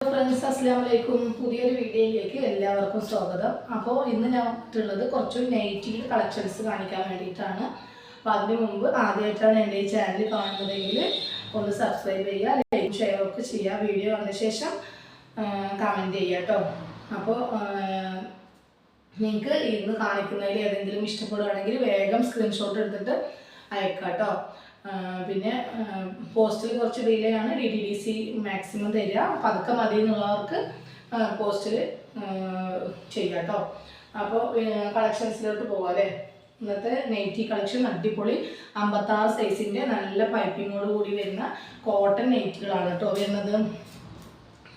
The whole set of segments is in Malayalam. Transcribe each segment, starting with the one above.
ഫ്രണ്ട്സ് അസ്സാം വലൈക്കും പുതിയൊരു വീഡിയോയിലേക്ക് എല്ലാവർക്കും സ്വാഗതം. അപ്പോൾ ഇന്ന് ഞാൻ കുറച്ച് നെഗറ്റീവ് കളക്ഷൻസ് കാണിക്കാൻ വേണ്ടിയിട്ടാണ്. അപ്പോൾ അതിന് മുമ്പ് ആദ്യമായിട്ടാണ് എന്റെ ഈ ചാനൽ കാണുന്നതെങ്കിൽ ഒന്ന് സബ്സ്ക്രൈബ് ചെയ്യുക ലൈക്ക് ഷെയർ ഒക്കെ ചെയ്യുക. വീഡിയോ വന്ന ശേഷം കമന്റ് ചെയ്യുക കേട്ടോ. അപ്പോൾ നിങ്ങൾക്ക് ഇന്ന് കാണിക്കുന്നതിൽ ഏതെങ്കിലും ഇഷ്ടപ്പെടുകയാണെങ്കിൽ വേഗം സ്ക്രീൻഷോട്ട് എടുത്തിട്ട് അയക്കാം കേട്ടോ. പിന്നെ പോസ്റ്റിൽ കുറച്ച് ഡിലേ ആണ്. D T D C maximum തരിക. പതുക്കെ മതി എന്നുള്ളവർക്ക് പോസ്റ്റിൽ ചെയ്യാം കേട്ടോ അപ്പോൾ കളക്ഷൻസിലോട്ട് പോകാം അല്ലേ ഇന്നത്തെ നെയ്റ്റി കളക്ഷൻ അടിപൊളി. അമ്പത്താറ് സൈസിന്റെ നല്ല പൈപ്പിങ്ങോട് കൂടി വരുന്ന കോട്ടൺ നെയ്റ്റുകളാണ് കേട്ടോ വരുന്നത്.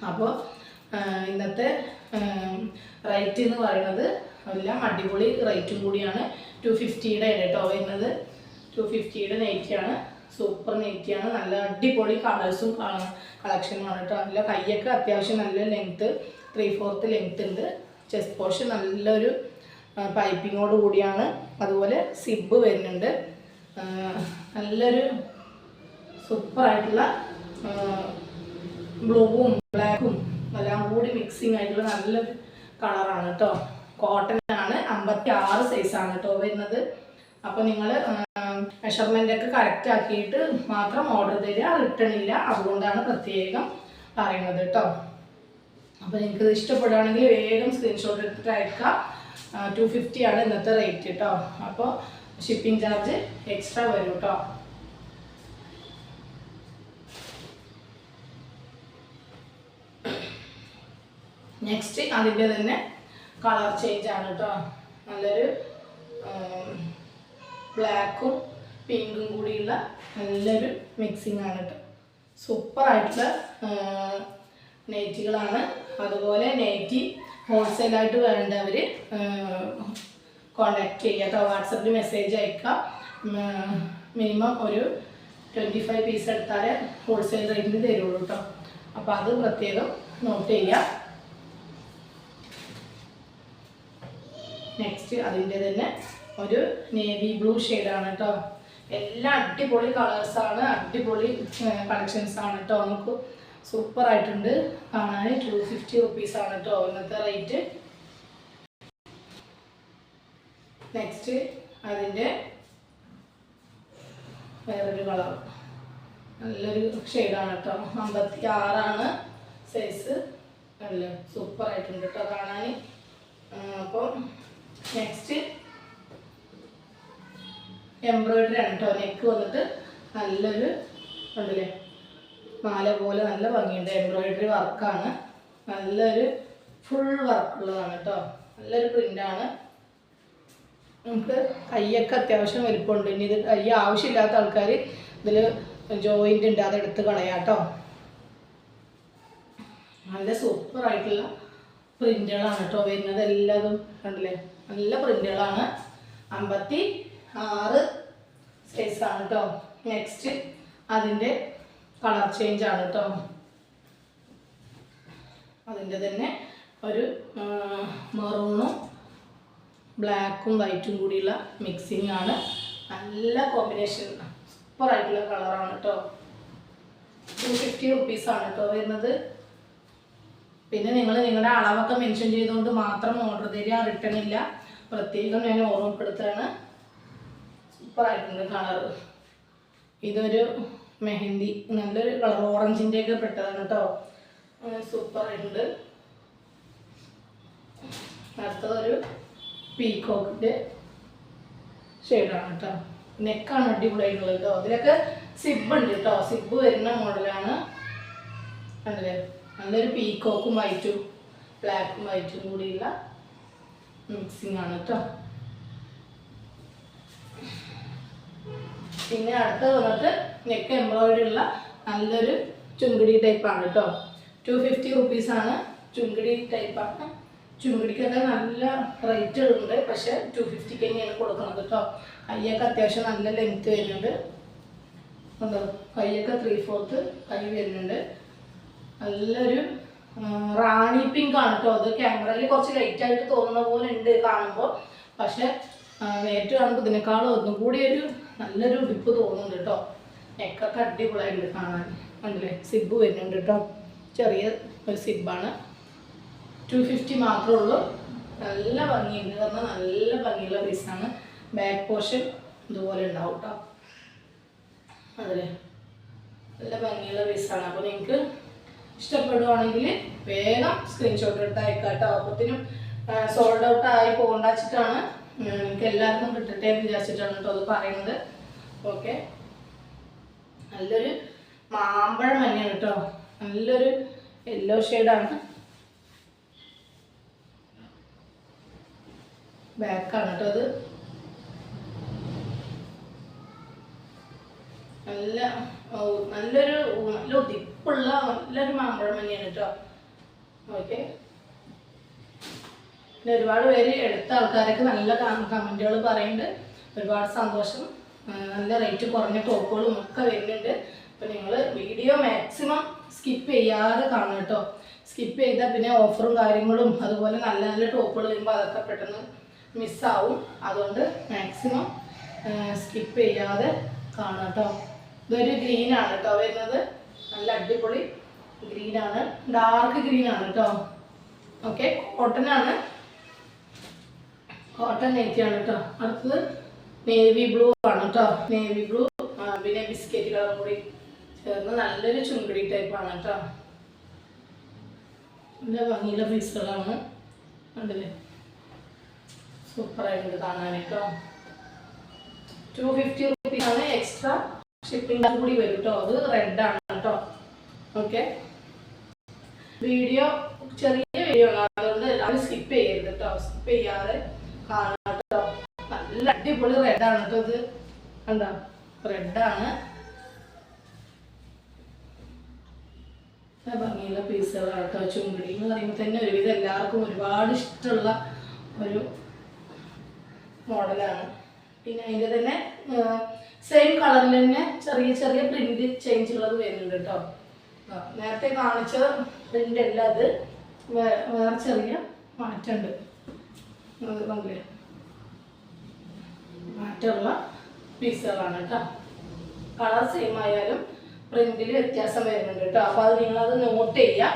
അപ്പോൾ ഇന്നത്തെ റേറ്റ് എന്ന് പറയുന്നത് എല്ലാം അടിപൊളി റേറ്റും കൂടിയാണ്. ടു ഫിഫ്റ്റിയുടെ കേട്ടോ വരുന്നത്. ടു ഫിഫ്റ്റിയുടെ നെയ്റ്റിയാണ് സൂപ്പർ നെയ്റ്റിയാണ് നല്ല അടിപൊളി കളേഴ്സും കളക്ഷനുമാണ് കേട്ടോ നല്ല കയ്യൊക്കെ അത്യാവശ്യം നല്ല ലെങ്ത്ത് ത്രീ ഫോർത്ത് ലെങ്ത്ത് ഉണ്ട്. ചെസ്റ്റ് പോർഷൻ നല്ലൊരു പൈപ്പിങ്ങോട് കൂടിയാണ്. അതുപോലെ സിബ് വരുന്നുണ്ട്. നല്ലൊരു സൂപ്പറായിട്ടുള്ള ബ്ലൂവും ബ്ലാക്കും എല്ലാം കൂടി മിക്സിങ് ആയിട്ടുള്ള നല്ലൊരു കളറാണ് കേട്ടോ കോട്ടൺ ആണ്. അമ്പത്തി ആറ് സൈസാണ് കേട്ടോ വരുന്നത്. അപ്പോൾ നിങ്ങൾ മെഷർമെന്റ് ഒക്കെ കറക്റ്റ് ആക്കിയിട്ട് മാത്രം ഓർഡർ തരിക. റിട്ടേൺ ഇല്ല അതുകൊണ്ടാണ് പ്രത്യേകം പറയുന്നത് കേട്ടോ അപ്പോൾ നിങ്ങൾക്ക് ഇഷ്ടപ്പെടുകയാണെങ്കിൽ വേഗം സ്ക്രീൻഷോട്ട് എടുത്തിട്ട് അയക്കുക. ടു ആണ് ഇന്നത്തെ റേറ്റ് കേട്ടോ അപ്പോൾ ഷിപ്പിംഗ് ചാർജ് എക്സ്ട്രാ വരും കേട്ടോ നെക്സ്റ്റ് അതിന്റെ തന്നെ കളർ ചേഞ്ച് ആണ് കേട്ടോ നല്ലൊരു ബ്ലാക്കും പിങ്കും കൂടിയുള്ള നല്ലൊരു മിക്സിംഗ് ആണ് കേട്ടോ സൂപ്പറായിട്ടുള്ള നെറ്റികളാണ് അതുപോലെ നെയ്റ്റി ഹോൾസെയിലായിട്ട് വേണ്ടവർ കോണ്ടാക്ട് ചെയ്യുക കേട്ടോ വാട്സപ്പിൽ മെസ്സേജ് അയക്കുക മിനിമം ഒരു ട്വന്റി ഫൈവ് പീസ് എടുത്താലേ ഹോൾസെയിൽ റേറ്റിന് തരുള്ളൂ കേട്ടോ അപ്പോൾ അത് പ്രത്യേകം നോട്ട് ചെയ്യുക നെക്സ്റ്റ് അതിന്റെ തന്നെ ഒരു നേവി ബ്ലൂ ഷെയ്ഡാണ് കേട്ടോ എല്ലാം അടിപൊളി കളേഴ്സാണ് അടിപൊളി കളക്ഷൻസ് ആണ് കേട്ടോ നമുക്ക് സൂപ്പർ ആയിട്ടുണ്ട്. കാണാൻ ടു ഫിഫ്റ്റി റുപ്പീസാണ് കേട്ടോ ഇന്നത്തെ റേറ്റ് നെക്സ്റ്റ് അതിന്റെ വേറൊരു കളർ നല്ലൊരു ഷെയ്ഡാണ് കേട്ടോ അമ്പത്തി ആറാണ് സൈസ് നല്ല സൂപ്പർ ആയിട്ടുണ്ട് കേട്ടോ കാണാൻ. അപ്പം നെക്സ്റ്റ് എംബ്രോയിഡറി ആണ് കേട്ടോ. നെക്ക് വന്നിട്ട് നല്ലൊരു ഉണ്ടല്ലേ? മാല പോലെ നല്ല ഭംഗിയുണ്ട്. എംബ്രോയിഡറി വർക്കാണ്. നല്ലൊരു ഫുൾ വർക്കുള്ളതാണ് കേട്ടോ. നല്ലൊരു പ്രിന്റാണ് നമുക്ക് കയ്യൊക്കെ അത്യാവശ്യം വലിപ്പമുണ്ട്. ഇനി ഇത് കൈ ആവശ്യമില്ലാത്ത ആൾക്കാർ ഇതിൽ ജോയിന്റ് ഉണ്ട്. അതെടുത്ത് കളയാം കേട്ടോ. നല്ല സൂപ്പർ ആയിട്ടുള്ള പ്രിന്റുകളാണ് കേട്ടോ വരുന്നത്. എല്ലാതും കണ്ടില്ലേ? നല്ല പ്രിന്റുകളാണ്. അമ്പത്തി ആറ് സൈസാണ് കേട്ടോ നെക്സ്റ്റ് അതിന്റെ കളർ ചേഞ്ച് ആണ് കേട്ടോ അതിന്റെ തന്നെ ഒരു മെറൂണും ബ്ലാക്കും വൈറ്റും കൂടിയുള്ള മിക്സിങ് ആണ്. നല്ല കോമ്പിനേഷൻ സൂപ്പറായിട്ടുള്ള കളറാണ് കേട്ടോ ടു ഫിഫ്റ്റി റുപ്പീസാണ് കേട്ടോ വരുന്നത്. പിന്നെ നിങ്ങൾ നിങ്ങളുടെ അളവൊക്കെ മെൻഷൻ ചെയ്തുകൊണ്ട് മാത്രം ഓർഡർ തരിക റിട്ടേൺ ഇല്ല. പ്രത്യേകം ഞാൻ ഓർമ്മപ്പെടുത്തുകയാണ്. സൂപ്പറായിട്ടുണ്ട് കളർ ഇതൊരു മെഹന്തി നല്ലൊരു കളർ ഓറഞ്ചിന്റെയൊക്കെ പെട്ടതാണ് കേട്ടോ. സൂപ്പറായിട്ടുണ്ട്. അടുത്തതൊരു പീകോക്കിന്റെ ഷെയ്ഡാണ് കേട്ടോ. നെക്കാണ് അടിപൊളിയായിട്ടുള്ളത് കേട്ടോ. അതിലൊക്കെ സിബ് ഉണ്ട് കേട്ടോ. സിബ് വരുന്ന മോഡലാണ്. കണ്ടില്ലേ? നല്ലൊരു പീകോക്കും വൈറ്റും ബ്ലാക്കും വൈറ്റും കൂടിയുള്ള മിക്സിംഗ് ആണ് കേട്ടോ. പിന്നെ അടുത്തത് വന്നിട്ട് നെക്ക് എംബ്രോയിഡറി ഉള്ള നല്ലൊരു ചുങ്കിടി ടൈപ്പാണ് കേട്ടോ ടു ഫിഫ്റ്റി റുപ്പീസാണ് ചുങ്കിടി ടൈപ്പാണ് ചുങ്കിടിക്കൊക്കെ നല്ല റേറ്റ് ഉണ്ട് പക്ഷേ ടു ഫിഫ്റ്റിക്ക് തന്നെയാണ് കൊടുക്കുന്നത് കേട്ടോ കയ്യൊക്കെ അത്യാവശ്യം നല്ല ലെങ്ത്ത് വരുന്നുണ്ട്. ഉണ്ടോ? കയ്യൊക്കെ ത്രീ ഫോർത്ത് കൈ വരുന്നുണ്ട്. നല്ലൊരു റാണി പിങ്ക് ആണ് കേട്ടോ അത് ക്യാമറയിൽ കുറച്ച് ലൈറ്റ് ആയിട്ട് തോന്നുന്ന പോലെ ഉണ്ട് കാണുമ്പോൾ പക്ഷേ നേരിട്ട് കാണുമ്പോൾ ഇതിനേക്കാളും ഒന്നും കൂടി ഒരു നല്ലൊരു ഉടുപ്പ് തോന്നുന്നുണ്ട് കേട്ടോ നെക്കൊക്കെ അടിപൊളിയായിട്ടുണ്ട് കാണാൻ. കണ്ടില്ലേ? സിബ് വരുന്നുണ്ട് കേട്ടോ ചെറിയ ഒരു സിബാണ്. ടു ഫിഫ്റ്റി മാത്രമേ ഉള്ളൂ. നല്ല ഭംഗിയുണ്ട്. പറഞ്ഞാൽ നല്ല ഭംഗിയുള്ള പീസാണ്. ബാക്ക് പോർഷൻ ഇതുപോലെ ഉണ്ടാവും കേട്ടോ അതെ നല്ല ഭംഗിയുള്ള പീസാണ്. അപ്പോൾ നിങ്ങൾക്ക് ഇഷ്ടപ്പെടുവാണെങ്കിൽ വേഗം സ്ക്രീൻഷോട്ട് എടുത്ത് അയക്കാം കേട്ടോ അപ്പത്തിനും സോൾഡ് ഔട്ട് ആയി പോകണ്ട വെച്ചിട്ടാണ് നിങ്ങൾക്ക് എല്ലാവർക്കും കിട്ടട്ടെ എന്ന് വിചാരിച്ചിട്ടാണ് കേട്ടോ അത് പറയുന്നത്. ഓക്കെ. നല്ലൊരു മാമ്പഴം തന്നെയാണ് കേട്ടോ. നല്ലൊരു യെല്ലോ ഷെയ്ഡാണ് ബാക്കാണ് കേട്ടോ അത്. നല്ല നല്ലൊരു നല്ല ഉതിപ്പുള്ള നല്ലൊരു മാമ്പഴം തന്നെയാണ് കേട്ടോ. ഓക്കെ. പിന്നെ ഒരുപാട് പേര് എടുത്ത ആൾക്കാരൊക്കെ നല്ല കമന്റുകൾ പറയുന്നുണ്ട്. ഒരുപാട് സന്തോഷം. നല്ല റേറ്റ് കുറഞ്ഞ ടോപ്പുകളും ഒക്കെ വരുന്നുണ്ട്. അപ്പം നിങ്ങൾ വീഡിയോ മാക്സിമം സ്കിപ്പ് ചെയ്യാതെ കാണും കേട്ടോ. സ്കിപ്പ് ചെയ്താൽ പിന്നെ ഓഫറും കാര്യങ്ങളും അതുപോലെ നല്ല നല്ല ടോപ്പുകൾ വരുമ്പോൾ അതൊക്കെ പെട്ടെന്ന് മിസ്സാവും അതുകൊണ്ട് മാക്സിമം സ്കിപ്പ് ചെയ്യാതെ കാണാം കേട്ടോ. ഇതൊരു ഗ്രീനാണ് കേട്ടോ വരുന്നത്. നല്ല അടിപൊളി ഗ്രീനാണ് ഡാർക്ക് ഗ്രീനാണ് കേട്ടോ. ഓക്കെ കോട്ടൺ ആണ്. കോട്ടൺ നെറ്റിയാണ് കേട്ടോ. അടുത്തത് നേവി ബ്ലൂ ആണ് കേട്ടോ നേവി ബ്ലൂ പിന്നെ ബിസ്ക്കറ്റ് കളറും കൂടി ചേർന്ന് നല്ലൊരു ചുങ്കടി ടൈപ്പ് ആണ് കേട്ടോ നല്ല ഭംഗിയുള്ള പീസുകളാണ് ഉണ്ടല്ലേ സൂപ്പറായിട്ടുണ്ട് കാണാൻ കേട്ടോ ടു ഫിഫ്റ്റി ആണ് എക്സ്ട്രാ ഷിപ്പിംഗ് കൂടി വരും കേട്ടോ അത് റെഡ് ആണ് കേട്ടോ ഓക്കെ വീഡിയോ ചെറിയ വീഡിയോ ആണ്. അതുകൊണ്ട് അത് സ്കിപ്പ് ചെയ്യരുത് കേട്ടോ സ്കിപ്പ് ചെയ്യാതെ കാണാം നല്ല അടിപൊളി റെഡ് ആണ് കേട്ടോ ഇത്. കണ്ടോ? റെഡ് ആണ്. നല്ല ഭംഗിയുള്ള പീസുകളാണ് കേട്ടോ ചുങ്കിടി എന്ന് പറയുമ്പോൾ തന്നെ ഒരുവിധം എല്ലാവർക്കും ഒരുപാട് ഇഷ്ടമുള്ള ഒരു മോഡലാണ് പിന്നെ അതിന്റെ തന്നെ സെയിം കളറിൽ തന്നെ ചെറിയ ചെറിയ പ്രിന്റ് ചേഞ്ച് ഉള്ളത് വരുന്നുണ്ട് കേട്ടോ നേരത്തെ കാണിച്ച പ്രിന്റ് അല്ല അത്. വേറെ ചെറിയ മാറ്റമുണ്ട്. കണ്ടില്ലേ മാറ്റമുള്ള പീസുകളാണ് കേട്ടോ കളർ സെയിം ആയാലും പ്രിന്റിൽ വ്യത്യാസം വരുന്നുണ്ട് കേട്ടോ അപ്പോൾ അത് നിങ്ങളത് നോട്ട് ചെയ്യുക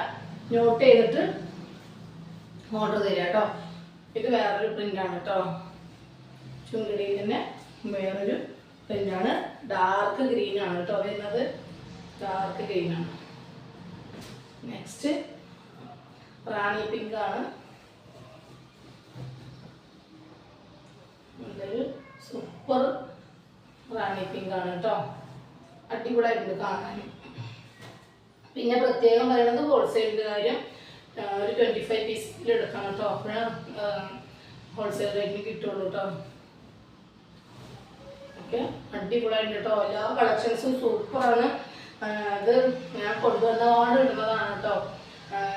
നോട്ട് ചെയ്തിട്ട് ഓർഡർ തരിക കേട്ടോ ഇത് വേറൊരു പ്രിന്റാണ് കേട്ടോ ചുങ്കിടിയിൽ തന്നെ വേറൊരു പ്രിന്റാണ് ഡാർക്ക് ഗ്രീൻ ആണ് കേട്ടോ വരുന്നത്. ഡാർക്ക് ഗ്രീൻ ആണ്. നെക്സ്റ്റ് റാണി പിങ്ക് ആണ് നല്ലൊരു സൂപ്പർ റാണി ആണ് കേട്ടോ അടിപൊളിയായിട്ടുണ്ട് കാണാൻ. പിന്നെ പ്രത്യേകം പറയുന്നത് ഹോൾസെയിലിന്റെ കാര്യം ഒരു ട്വന്റി ഫൈവ് പീസിൽ എടുക്കണം കേട്ടോ അപ്പോഴേ ഹോൾസെയിൽ റേറ്റിന് കിട്ടുള്ളൂ കേട്ടോ ഓക്കെ? അടിപൊളിയായിട്ട് കേട്ടോ എല്ലാ കളക്ഷൻസും സൂപ്പറാണ് അത് ഞാൻ കൊണ്ടുവന്നപാട് ഇടുന്നതാണ് കേട്ടോ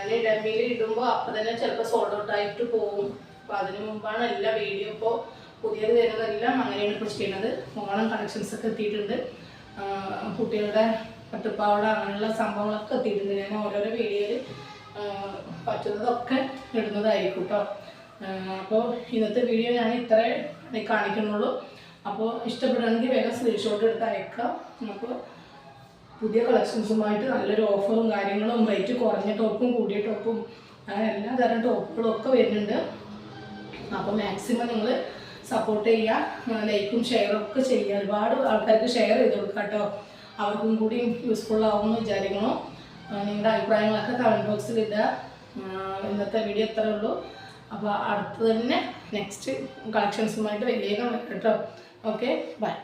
ഇനി ഡമ്മിയിൽ ഇടുമ്പോൾ അപ്പം തന്നെ ചിലപ്പോൾ സോൾഡ് ഔട്ട് ആയിട്ട് പോകും. അപ്പം അതിന് മുമ്പാണ് എല്ലാ വീഡിയോ ഇപ്പോൾ പുതിയത് വരുന്നതെല്ലാം അങ്ങനെയാണ് ഇപ്പോൾ ചെയ്യുന്നത്. ഓണം കളക്ഷൻസ് ഒക്കെ എത്തിയിട്ടുണ്ട്. കുട്ടികളുടെ പട്ടുപ്പാവട അങ്ങനെയുള്ള സംഭവങ്ങളൊക്കെ എത്തിയിട്ടുണ്ട്. ഞാൻ ഓരോരോ വീഡിയോയിൽ പറ്റുന്നതൊക്കെ ഇടുന്നതായിരിക്കും കേട്ടോ അപ്പോൾ ഇന്നത്തെ വീഡിയോ ഞാൻ ഇത്രേ കാണിക്കുന്നുള്ളൂ. അപ്പോൾ ഇഷ്ടപ്പെടുകയാണെങ്കിൽ വേഗം സ്ക്രീൻഷോട്ട് എടുത്ത് അയക്കാം. അപ്പോൾ പുതിയ കളക്ഷൻസുമായിട്ട് നല്ലൊരു ഓഫറും കാര്യങ്ങളും റേറ്റ് കുറഞ്ഞ ടോപ്പും കൂടിയ ടോപ്പും അങ്ങനെ എല്ലാ തരം ടോപ്പുകളും ഒക്കെ വരുന്നുണ്ട്. അപ്പോൾ മാക്സിമം നിങ്ങൾ സപ്പോർട്ട് ചെയ്യുക ലൈക്കും ഷെയറും ഒക്കെ ചെയ്യുക. ഒരുപാട് ആൾക്കാർക്ക് ഷെയർ ചെയ്ത് കൊടുക്കുക കേട്ടോ. അവർക്കും കൂടി യൂസ്ഫുൾ ആവുമെന്ന് വിചാരിക്കണം നിങ്ങളുടെ അഭിപ്രായങ്ങളൊക്കെ കമന്റ് ബോക്സിൽ ഇടുക. ഇന്നത്തെ വീഡിയോ ഇത്രയേ ഉള്ളൂ. അപ്പോൾ അടുത്ത് തന്നെ നെക്സ്റ്റ് കളക്ഷൻസുമായിട്ട് വലിയ കേട്ടോ. Okay bye